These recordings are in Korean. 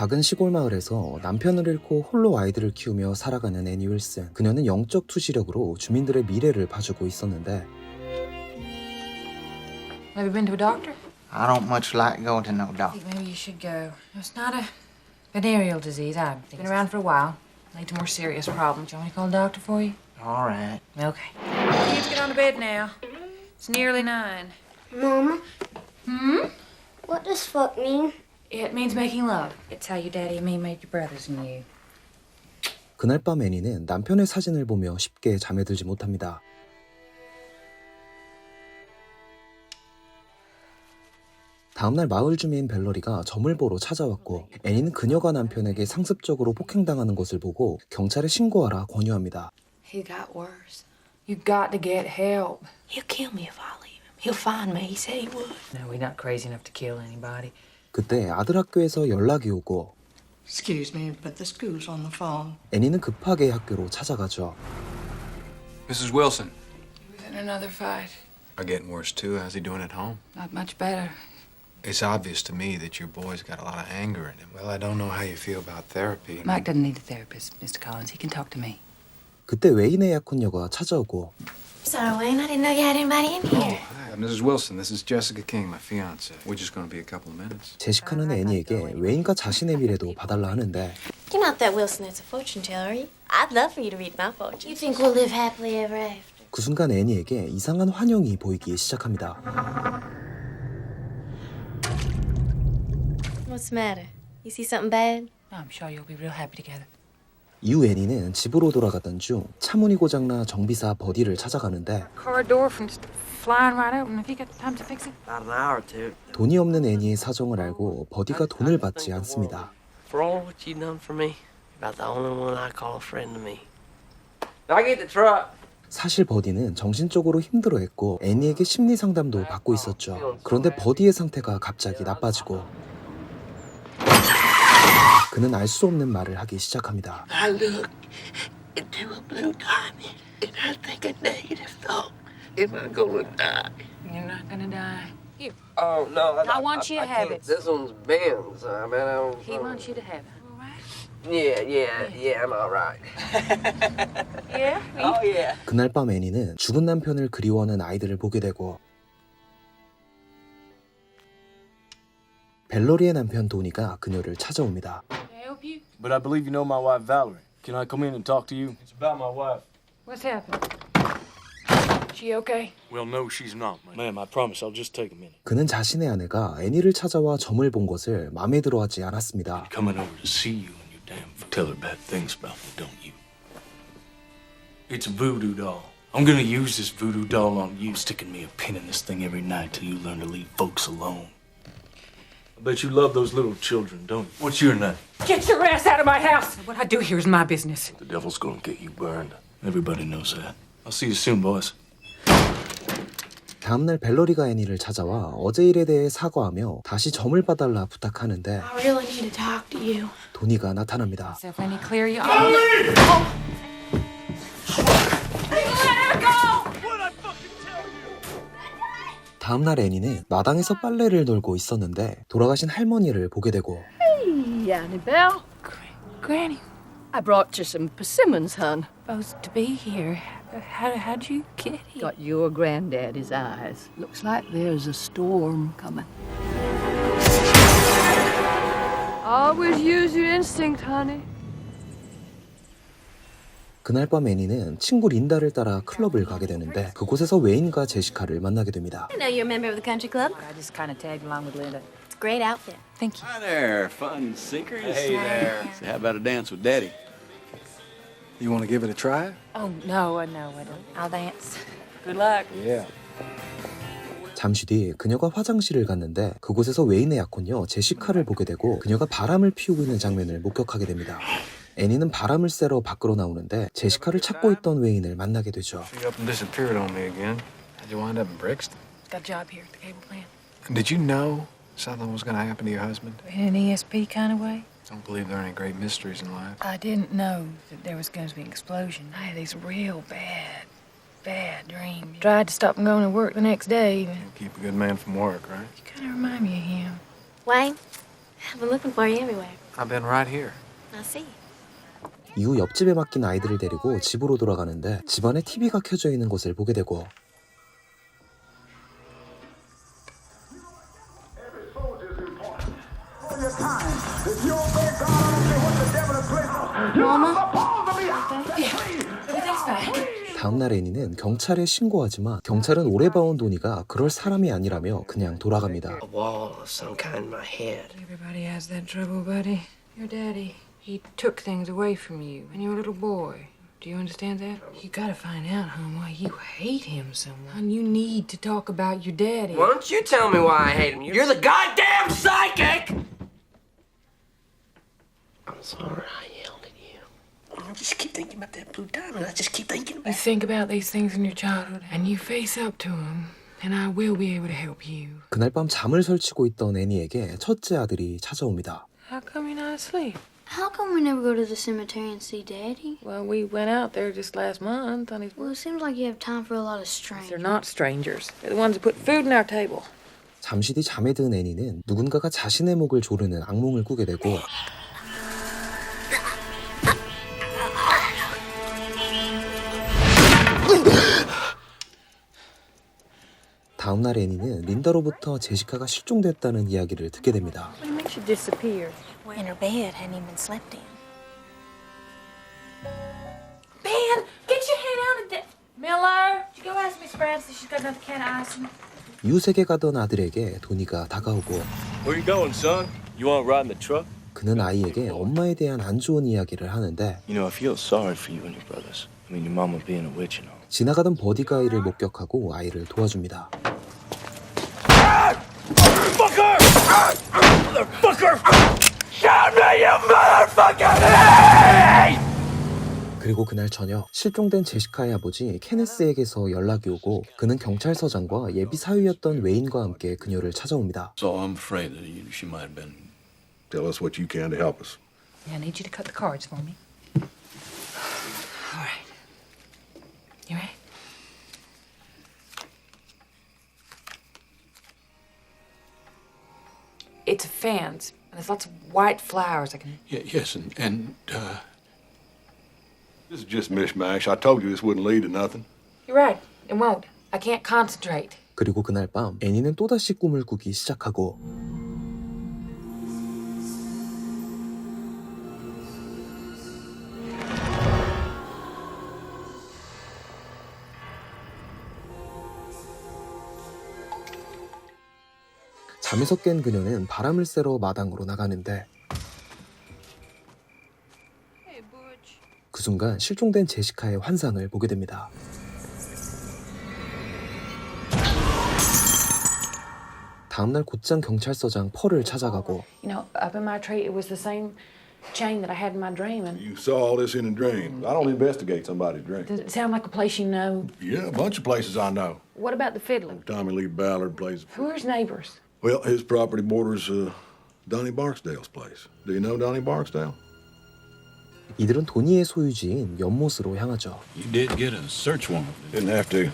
작은 시골 마을에서 남편을 잃고 홀로 아이들을 키우며 살아가는 애니 윌슨. 그녀는 영적 투시력으로 주민들의 미래를 봐주고 있었는데 Have you been to a doctor? I don't much like going to no doctor. maybe you should go. It's not a venereal disease. I've been around for a while. Lead to more serious problems. You want me to call a doctor for you? All right. Okay. Kids, get on to bed now. It's nearly nine. Mama, Hmm? what does fuck mean? It means making love. It's how your daddy and me made your brothers and you. 그날 밤 애니는 남편의 사진을 보며 쉽게 잠에 들지 못합니다. 다음날 마을 주민 벨러리가 점을 보러 찾아왔고 애니는 그녀가 남편에게 상습적으로 폭행당하는 것을 보고 경찰에 신고하라 권유합니다. He got worse. You got to get help. He'll kill me if I leave him. He'll find me. He said he would. No, we're not crazy enough to kill anybody. 그때 아들 학교에서 연락이 오고 Excuse me, but the school's on the phone. 애니는 급하게 학교로 찾아가죠. Mrs. Wilson. He was in another fight. Are getting worse too. How's he doing at home? Not much better. It's obvious to me that your boy's got a lot of anger in him. Well, I don't know how you feel about therapy. Mike doesn't need a therapist, Mr. Collins. He can talk to me. 그때 웨인의 약혼녀가 찾아오고 Sorry, Wayne. I didn't know you had anybody in here. Hi, Mrs. Wilson. This is Jessica King, my fiance. We're just going to be a couple of minutes. 제시카는 애니에게 웨인과 자신의 미래도 봐달라 하는데 You're not that Wilson that's a fortune teller, are you? I'd love for you to read my fortune. You think we'll live happily ever after? 그 순간 애니에게 이상한 환영이 보이기 시작합니다. What's the matter? You see something bad? I'm sure you'll be real happy together. 이후 애니는 집으로 돌아가던 중 차문이 고장나 정비사 버디를 찾아가는데. 돈이 없는 애니의 사정을 알고 버디가 돈을 받지 않습니다. 사실 버디는 정신적으로 힘들어했고 애니에게 심리 상담도 받고 있었죠. 그런데 버디의 상태가 갑자기 나빠지고 그는 알 수 없는 말을 하기 시작합니다. I look into a blue diamond, and I think a negative thought. Am I gonna die? You're not gonna die. Here, Oh no! I, I want you to have can't. it. This one's Ben's. I mean, I don't. he wants you to have it. All right? Yeah, yeah, yeah. I'm all right. Yeah? Oh yeah. 그날 밤 애니는 죽은 남편을 그리워하는 아이들을 보게 되고 벨로리의 남편 도니가 그녀를 찾아옵니다. Can I help you? But I believe you know my wife, Valerie. Can I come in and talk to you? It's about my wife. What's happened? She okay? Well, no, she's not, ma'am. Ma'am, I promise I'll just take a minute. 그는 자신의 아내가 애니를 찾아와 점을 본 것을 마음에 들어하지 않았습니다. Coming over to see you and you damn tell her bad things about me, don't you? It's a voodoo doll. I'm gonna use this voodoo doll on you, sticking me a pin in this thing every night till you learn to leave folks alone. I bet you love those little children, don't you? What's your name? Get your ass out of my house! What I do here is my business. The devil's gonna get you burned. Everybody knows that. I'll see you soon, boys. 다음날 벨로리가 애니를 찾아와 어제 일에 대해 사과하며 다시 점을 봐달라 부탁하는데 I really need to talk to you. 도니가 나타납니다. Self any clear you on. 다음날 애니는 마당에서 빨래를 놀고 있었는데 돌아가신 할머니를 보게 되고 Hey, Annabelle. Granny, I brought you some persimmons, hon. supposed to be here. How, how'd you get here? Got your granddaddy's eyes. Looks like there's a storm coming. Always use your instinct, honey. 그날 밤 애니는 친구 린다를 따라 클럽을 가게 되는데 그곳에서 웨인과 제시카를 만나게 됩니다. I know you're a member of the country club. I just kind of tagged along with Linda. It's a great outfit. Thank you. Hi there, fun sinkers. Hey there. So how about a dance with Daddy? You want to give it a try? Oh, no, uh, no, I don't. I'll dance. Good luck. Yeah. 잠시 뒤 그녀가 화장실을 갔는데 그곳에서 웨인의 약혼녀 제시카를 보게 되고 그녀가 바람을 피우고 있는 장면을 목격하게 됩니다. 애니는 바람을 쐬러 밖으로 나오는데 제시카를 찾고 있던 웨인을 만나게 되죠. She up and disappeared on me again. How'd you wind up in Brixton? Got a job here at the cable plant. Did you know something was going to happen to your husband? In an ESP kind of way? Don't believe there are any great mysteries in life. I didn't know that there was going to be an explosion. I had these real bad, bad dreams. Tried to stop him going to work the next day. You keep a good man from work, right? You kind of remind me of him. Wayne, I've been looking for you everywhere. I've been right here. I see. 이후 옆집에 맡긴 아이들을 데리고 집으로 돌아가는데 집안에 TV가 켜져 있는 것을 보게 되고 다음날 애니는 경찰에 신고하지만 경찰은 오래 봐온 도니가 그럴 사람이 아니라며 그냥 돌아갑니다. A wall of some kind in my head. Everybody has that trouble, buddy. Your daddy, he took things away from you when you were a little boy. Do you understand that? You gotta find out, hon, why you hate him so much. Hon, you need to talk about your daddy. Why don't you tell me why I hate him? You're the goddamn psychic! I'm sorry I yelled at you. I just keep thinking about that blue diamond. I just keep thinking You about it. think about these things in your childhood, and you face up to them, and I will be able to help you. 그날 밤 잠을 설치고 있던 애니에게 첫째 아들이 찾아옵니다. How come you're not asleep? How come we never go to the cemetery and see Daddy? Well, we went out there just last month on his Well, it seems like you have time for a lot of They're strangers. not strangers. They're the ones that put food on our table. 잠시 뒤 잠에 든 애니는 누군가가 자신의 목을 조르는 악몽을 꾸게 되고 다음날 애니는 린다로부터 제시카가 실종됐다는 이야기를 듣게 됩니다. She disappeared? In her bed, hadn't even slept in. Ben, get your head out of that. Miller, did you go ask Miss Francis if she's got another can of ice? 이웃에게 가던 아들에게 도니가 다가오고 Where you going, son? You want to ride in the truck? 그는 아이에게 엄마에 대한 안 좋은 이야기를 하는데 You know, I feel sorry for you and your brothers. I mean, your mama being a witch and all. 지나가던 버디가이를 목격하고 아이를 도와줍니다. Fucker! Motherfucker! Shoot me, you motherfucker! 그리고 그날 저녁 실종된 제시카의 아버지 케네스에게서 연락이 오고 그는 경찰서장과 예비 사위였던 웨인과 함께 그녀를 찾아옵니다. So I'm afraid that you, she might have been. Tell us what you can to help us. Yeah, I need you to cut the cards for me. All right. You ready? It's a fence, and there's lots of white flowers. I can. Yeah, yes, and, and uh, this is just mishmash. I told you this wouldn't lead to nothing. You're right. It won't. I can't concentrate. 그리고 그날 밤 애니는 또다시 꿈을 꾸기 시작하고 잠에서 깬 그녀는 바람을 쐬러 마당으로 나가는데 그 순간 실종된 제시카의 환상을 보게 됩니다. 다음날 곧장 경찰서장 펄을 찾아가고 You know, up in my tree, it was the same chain that I had in my dream. And You saw all this in a dream. I don't investigate somebody's dream. does it sound like a place you know? Yeah, a bunch of places I know. What about the fiddler? Tommy Lee Ballard plays. Who are his neighbors? Well, his property borders uh, Donnie Barksdale's place. Do you know Donnie Barksdale? 이들은 도니의 소유지인 연못으로 향하죠. You did get a search warrant. Didn't have to.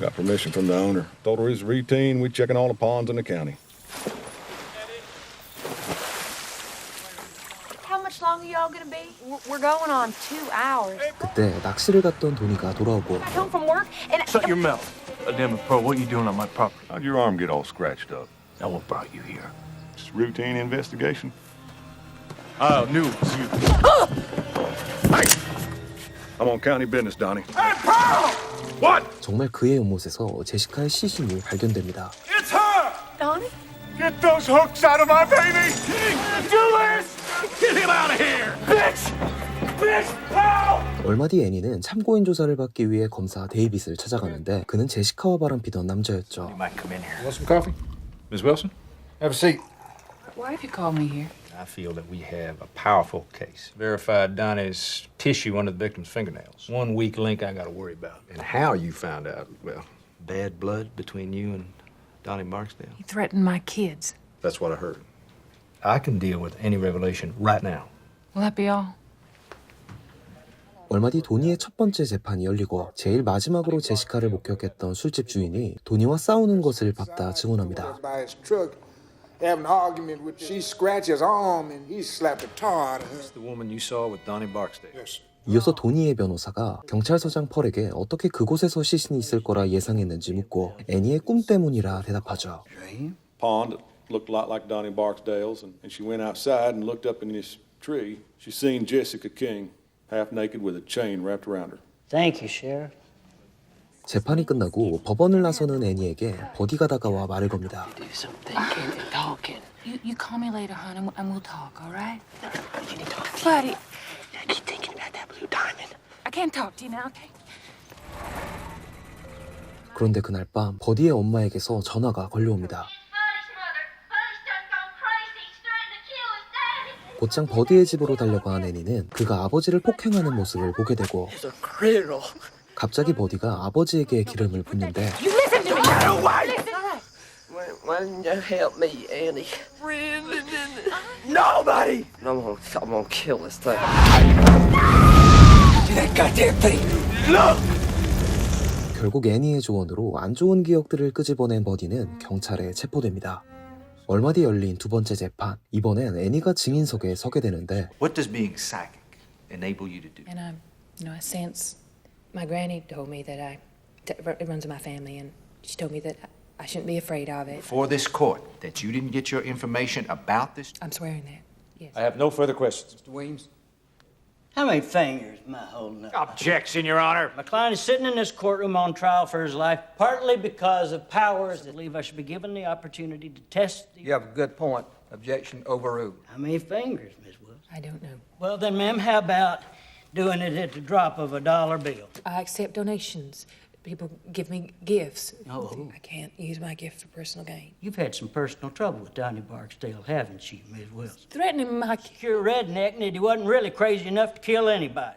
Got permission from the owner. Told her it's routine. We checking all the ponds in the county. How much longer y'all gonna be? We're going on two hours. 그때 낚시를 갔던 도니가 돌아오고 Back home from work, and Shut your mouth. Damn Pro, what are you doing on my property? How'd your arm get all scratched up? Now, what brought you here? Just routine investigation. I knew it was you. I'm on county business, Donnie. Hey, Pearl! What? 정말 그의 연못에서 제시카의 시신이 발견됩니다. It's her! Donnie? Get those hooks out of my baby! Julius! Get him out of here! Bitch! Bitch! Ow! 얼마 뒤 애니는 참고인 조사를 받기 위해 검사 데이빗을 찾아가는데 그는 제시카와 바람피던 남자였죠. You might come in here. Want some coffee? Miss Wilson? Have a seat. Why have you called me here? I feel that we have a powerful case. Verified Donnie's tissue under the victim's fingernails. One weak link I gotta worry about. And how you found out, well, Bad blood between you and Donnie Marksdale. He threatened my kids. that's what I heard. I can deal with any revelation right now. Will that be all? 얼마 뒤 도니의 첫 번째 재판이 열리고 제일 마지막으로 제시카를 목격했던 술집 주인이 도니와 싸우는 것을 봤다 증언합니다. 이어서 도니의 변호사가 경찰서장 펄에게 어떻게 그곳에서 시신이 있을 거라 예상했는지 묻고 애니의 꿈 때문이라 대답하죠. Half naked with a chain wrapped around her. Thank you, Sheriff. 재판이 끝나고 법원을 나서는 애니에게 버디가 다가와 말을 겁니다. Do some thinking and talking. You, you call me later, hon, and, and we'll talk, all right? You need to talk. Buddy, I keep thinking about that blue diamond. I can't talk to you now, okay? 그런데 그날 밤 버디의 엄마에게서 전화가 걸려옵니다. 곧장 버디의 집으로 달려간 애니는 그가 아버지를 폭행하는 모습을 보게 되고. 갑자기 버디가 아버지에게 기름을 붓는데 You listen to me! No, why? Listen. Why, why didn't you help me, Annie? Nobody! I'm gonna, I'm gonna kill this thing. That goddamn thing! Look! 결국 애니의 조언으로 안 좋은 기억들을 끄집어낸 버디는 경찰에 체포됩니다. 얼마 뒤 열린 두 번째 재판. 이번엔 애니가 증인석에 서게 되는데 What does being psychic enable you to do? And I, you know, I sense my granny told me that I, it runs in my family, and she told me that I shouldn't be afraid of it. For this court, that you didn't get your information about this? I'm swearing that. Yes. I have no further questions. Mr. Weems? how many fingers am I holding up? Objection, Your Honor. My client is sitting in this courtroom on trial for his life, partly because of powers that believe I should be given the opportunity to test the. You have a good point. Objection overruled. How many fingers, Miss Wilson? I don't know. Well, then, ma'am, how about doing it at the drop of a dollar bill? I accept donations. People give me gifts. Oh. I can't use my gift for personal gain. You've had some personal trouble with Donnie Barksdale, haven't you, Miss Wilson? Threatening my You're a redneck and that he wasn't really crazy enough to kill anybody.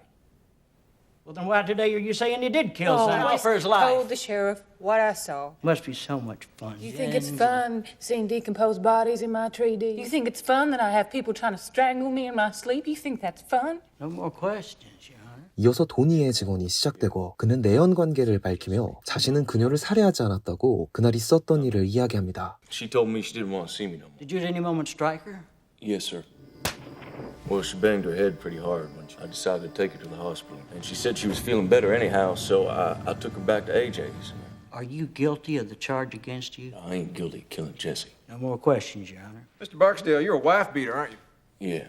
Well, then why today are you saying he did kill Oh, somebody I for his told the sheriff what I saw. Must be so much fun. You think it's fun seeing decomposed bodies in my tree, do you? You think it's fun that I have people trying to strangle me in my sleep? You think that's fun? No more questions, Your Honor. 이어서 도니의 증언이 시작되고 그는 내연 관계를 밝히며 자신은 그녀를 살해하지 않았다고 그날 있었던 일을 이야기합니다. She told me she didn't want to see me no more. Did you at any moment strike her? Yes, sir. Well, she banged her head pretty hard when she, I decided to take her to the hospital. And she said she was feeling better anyhow, so I, I took her back to AJ's. Are you guilty of the charge against you? I ain't guilty of killing Jesse. No more questions, Your Honor. Mr. Barksdale, you're a wife beater, aren't you? Yeah,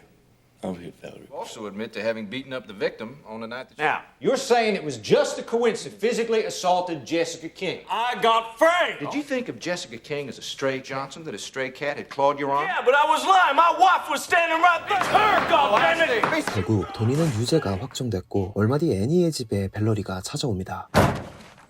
I'll hit Valerie. You also admit to having beaten up the victim on the night that you... Now, you're saying it was just a coincidence physically assaulted Jessica King. I got framed! Did you think of Jessica King as a stray Johnson, that a stray cat had clawed your arm? Yeah, but I was lying. My wife was standing right there. It's her, goddammit! 결국 도니는 유죄가 확정됐고 얼마 뒤 애니의 집에 벨러리가 찾아옵니다.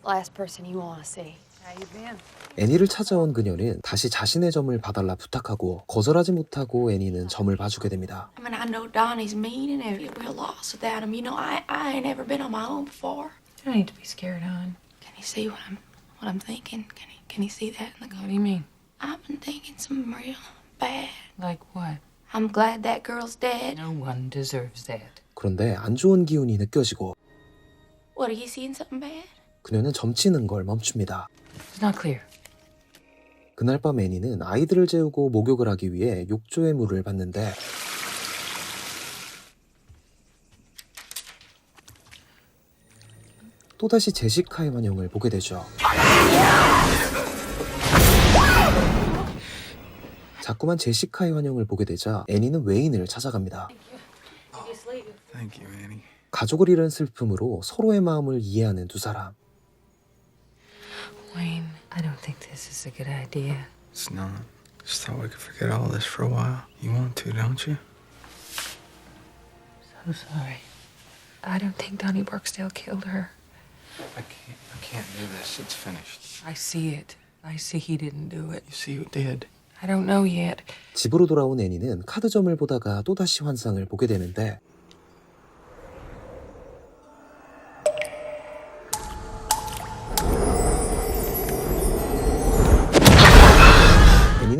Last person you want to see. How you been? 애니를 찾아온 그녀는 다시 자신의 점을 봐달라 부탁하고 거절하지 못하고 애니는 점을 봐주게 됩니다. I mean, I know Donnie's mean and get real lost without him. You know, I, I ain't ever been on my own before. You don't need to be scared, hon. Can he see what I'm what I'm thinking? Can he can he see that in the What do you mean? I've been thinking some real bad. Like what? I'm glad that girl's dead. No one deserves that. 그런데 안 좋은 기운이 느껴지고 What are you seeing something bad? 그녀는 점치는 걸 멈춥니다. It's not clear. 그날 밤 애니는 아이들을 재우고 목욕을 하기 위해 욕조의 물을 받는데 또다시 제시카의 환영을 보게 되죠. 자꾸만 제시카의 환영을 보게 되자 애니는 웨인을 찾아갑니다. Thank you, Annie. 가족을 잃은 슬픔으로 서로의 마음을 이해하는 두 사람. Wayne, I don't think this is a good idea. It's not. Just thought we could forget all this for a while. You want to, don't you? So sorry. I don't think Donnie Barksdale killed her. I can't. I can't do this. It's finished. I see it. I see he didn't do it. You see who did? I don't know yet. 집으로 돌아온 애니는 카드점을 보다가 또다시 환상을 보게 되는데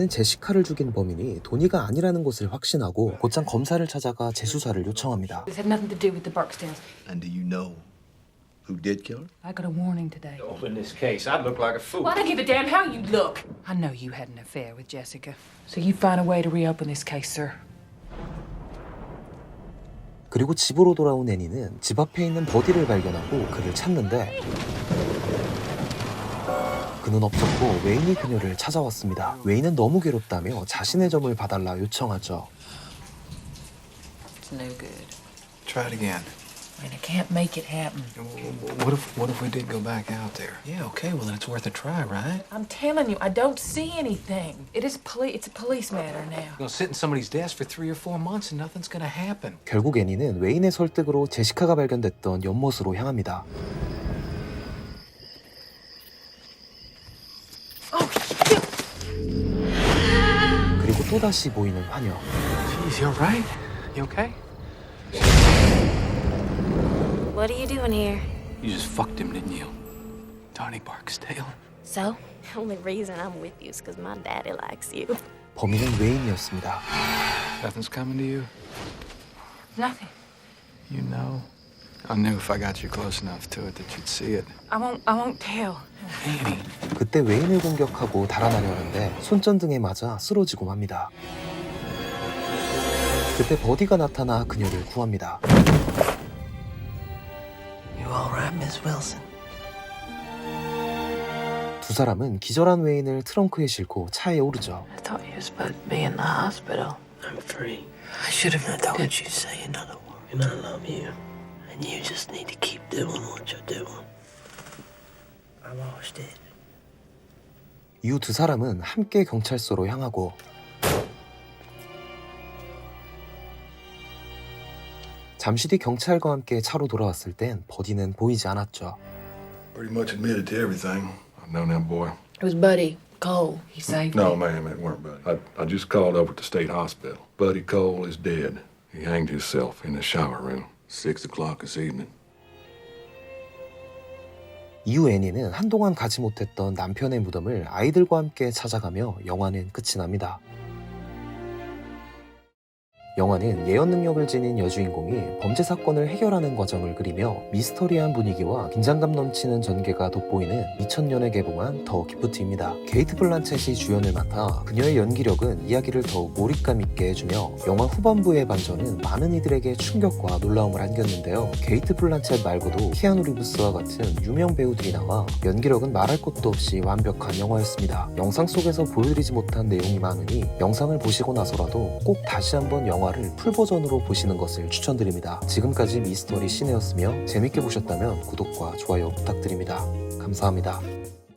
애니는 제시카를 죽인 범인이 도니가 아니라는 것을 확신하고 곧장 검사를 찾아가 재수사를 요청합니다. This had nothing to do with the Barksdales. And do you know Who did kill her? I got a warning today. Open this case. I look like a fool. Well, I don't give a damn how you look. I know you had an affair with Jessica. So you find a way to reopen this case, sir. 그리고 집으로 돌아온 애니는 집 앞에 있는 버디를 발견하고 그를 찾는데 그는 없었고 웨인이 그녀를 찾아왔습니다. 웨인은 너무 괴롭다며 자신의 점을 봐달라 요청하죠. It's no good. Try it again. I mean, I can't make it happen. What if what if we did go back out there? Yeah, okay, well then it's worth a try, right? I'm telling you, I don't see anything. It is police. It's a police matter now. You're gonna sit in somebody's desk for three or four months and nothing's gonna happen. 결국 애니는 웨인의 설득으로 제시카가 발견됐던 연못으로 향합니다. 또다시 보이는 환영. Jeez, you alright? You okay? What are you doing here? You just fucked him, didn't you? Donnie Barksdale. So? The only reason I'm with you is because my daddy likes you. 범인은 웨인이었습니다. Nothing's coming to you? Nothing. You know? I knew if I got you close enough to it that you'd see it. I won't. I won't tell. Annie. 그때 웨인을 공격하고 달아나려는데 손전등에 맞아 쓰러지고 맙니다. 그때 버디가 나타나 그녀를 구합니다. You all right, Miss Wilson? 두 사람은 기절한 웨인을 트렁크에 싣고 차에 오르죠. I thought you were supposed to be in the hospital. I'm free. I should have told you to say another word. And I love you. And you just need to keep doing what you're doing. I lost it. 이후 두 사람은 함께 경찰서로 향하고 잠시 뒤 경찰과 함께 차로 돌아왔을 땐 버디는 보이지 않았죠. Pretty much admitted to everything. I've known that boy. It was Buddy Cole. He saved No, me. ma'am, it weren't Buddy. I, I just called over at the state hospital. Buddy Cole is dead. He hanged himself in the shower room. Six o'clock this evening. 이후 애니는 한동안 가지 못했던 남편의 무덤을 아이들과 함께 찾아가며 영화는 끝이 납니다. 영화는 예언 능력을 지닌 여주인공이 범죄 사건을 해결하는 과정을 그리며 미스터리한 분위기와 긴장감 넘치는 전개가 돋보이는 2000년에 개봉한 더 기프트입니다. 게이트 블란쳇이 주연을 맡아 그녀의 연기력은 이야기를 더욱 몰입감 있게 해주며 영화 후반부의 반전은 많은 이들에게 충격과 놀라움을 안겼는데요. 게이트 블란쳇 말고도 키아누 리브스와 같은 유명 배우들이 나와 연기력은 말할 것도 없이 완벽한 영화였습니다. 영상 속에서 보여드리지 못한 내용이 많으니 영상을 보시고 나서라도 꼭 다시 한번 영화를 풀 버전으로 보시는 것을 추천드립니다. 지금까지 미스터리 시네였으며 재밌게 보셨다면 구독과 좋아요 부탁드립니다. 감사합니다.